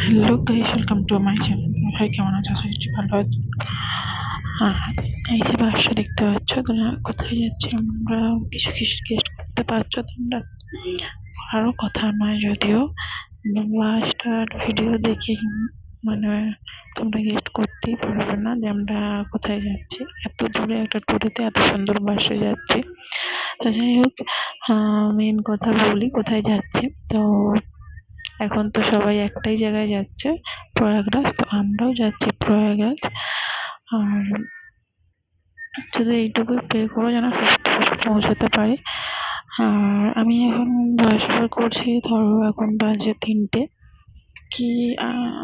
Hello guys welcome to my channel ভাই, কেমন আছো? আশা করছি ভালো আছো। এই যে বাসটা দেখতে পাচ্ছ, তোমরা কোথায় যাচ্ছি? আমরা কিছু কিছু গেস্ট করতে পারছ তোমরা। আরও কথা নয় যদিও। বাসটার ভিডিও দেখে মানে তোমরা গেস্ট করতেই পারবে না যে আমরা কোথায় যাচ্ছি। এত দূরে একটা ট্যুরেতে এত সুন্দর বাসে যাচ্ছি। তো যাই হোক মেন কথা বলি, কোথায় যাচ্ছি? তো এখন তো সবাই একটাই জায়গায় যাচ্ছে, প্রয়াগরাজ। তো আমরাও যাচ্ছি প্রয়াগরাজ। আর শুধু এইটুকুই প্রে করো যেন পৌঁছাতে পারি। আর আমি এখন বয়স করছি, ধরো এখন বাজে তিনটে। কি?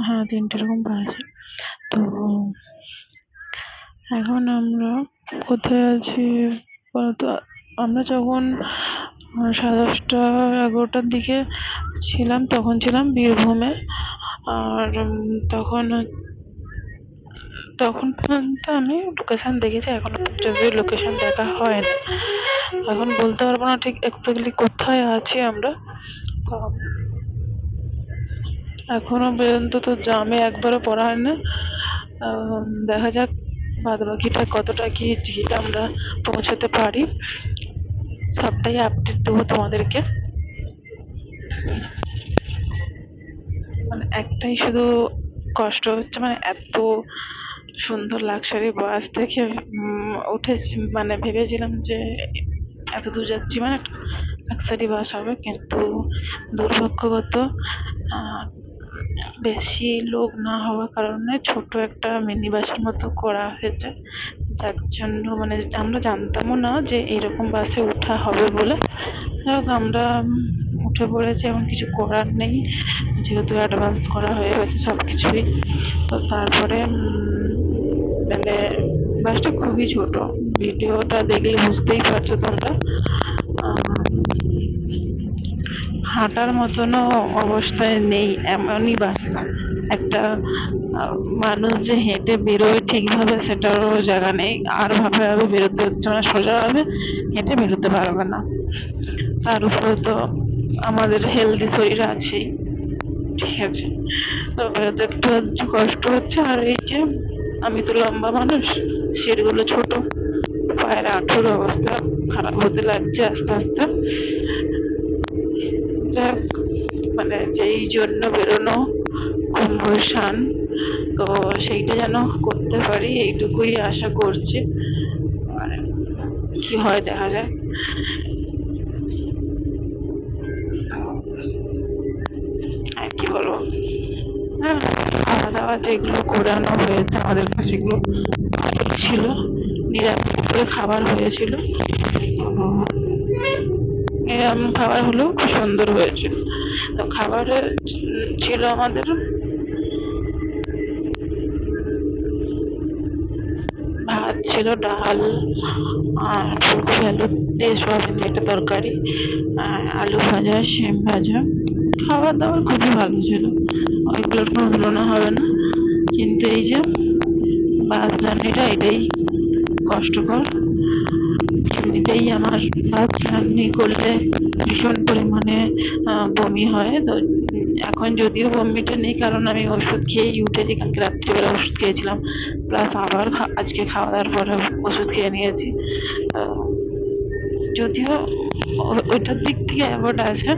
হ্যাঁ তিনটে এরকম বাজে। তো এখন আমরা কোথায় আছি? বলতো আমরা যখন সাড়ে দশটা, এগারোটার দিকে ছিলাম, তখন ছিলাম বীরভূমে। আর তখন তখন পর্যন্ত আমি লোকেশান দেখেছি, এখনও পর্যন্ত লোকেশান দেখা হয়নি এখন বলতে পারব না ঠিক এক্স্যাক্টলি কোথায় আছি আমরা। তো, এখনও পর্যন্ত তো জামে একবারও পড়া হয় না। দেখা যাক বাদ বাকিটা কতটা কি আমরা পৌঁছাতে পারি। সবটাই আপডেট দেবো তোমাদেরকে। মানে একটাই শুধু কষ্ট হচ্ছে মানে এত সুন্দর লাক্সারি বাস দেখে উঠেছি মানে ভেবেছিলাম যে এত দূর যাচ্ছি মানে লাক্সারি বাস হবে কিন্তু দুর্ভাগ্যগত বেশি লোক না হওয়ার কারণে ছোট একটা মিনি বাসের মতো করা হয়েছে। যার জন্য মানে আমরা জানতামও না যে এরকম বাসে ওঠা হবে বলে। আমরা উঠে পড়েছি এমন কিছু করার নেই। যেহেতু অ্যাডভান্স করা হয়ে গেছে সব কিছুই তো তারপরে মানে বাসটা খুবই ছোট। ভিডিওটা দেখলে বুঝতেই পারছ তোমরা। হাঁটার মতনও অবস্থায় নেই, এমনই বাস। একটা মানুষ যে হেঁটে বেরোয় ঠিকভাবে সেটারও জায়গা নেই। আর ভাবে আরও বেরোতে হচ্ছে মানে সোজাভাবে হেঁটে বেরোতে পারবে না। তার উপরে তো আমাদের হেলদি শরীর আছেই। ঠিক আছে। তো বেরোতে একটু কষ্ট হচ্ছে। আর এই যে আমি তো লম্বা মানুষ সিটগুলো ছোট। পায়ের আঁঠুর অবস্থা খারাপ হতে লাগছে আস্তে আস্তে। যাক মানে যেই জন্য বেরোনো কুম্ভসান তো সেইটা যেন করতে পারি, এইটুকুই আশা করছি। মানে কি হয় দেখা যায় আর কি বলব? হ্যাঁ খাওয়া দাওয়া যেগুলো করানো হয়েছে আমাদের কাছে সেগুলো ছিল। নিরামিষ করে খাবার হয়েছিল। এরম খাবার হলেও খুব সুন্দর হয়েছিল। তো খাবারে ছিল আমাদের ভাত ছিল ডাল আর ফুলকপি, আলু দিয়ে সোয়াবিন একটা তরকারি, আর আলু ভাজা, শিম ভাজা। খাবার দাবার খুবই ভালো ছিল। ওইগুলোর কোনো তুলনা হবে না। কিন্তু এই যে বাস জার্নিটা, এটাই কষ্টকর। এমনিতেই আমার বাস জার্নি করলে ভীষণ পরিমাণে বমি হয়। তো এখন যদিও বমিটা নেই, কারণ আমি ওষুধ খেয়েই উঠেছি কালকে রাত্রিবেলা ওষুধ খেয়েছিলাম প্লাস আবার আজকে খাওয়া দাওয়ার পরে ওষুধ খেয়ে নিয়েছি। যদিও ওইটার দিক থেকে অ্যাভয়েড আছে।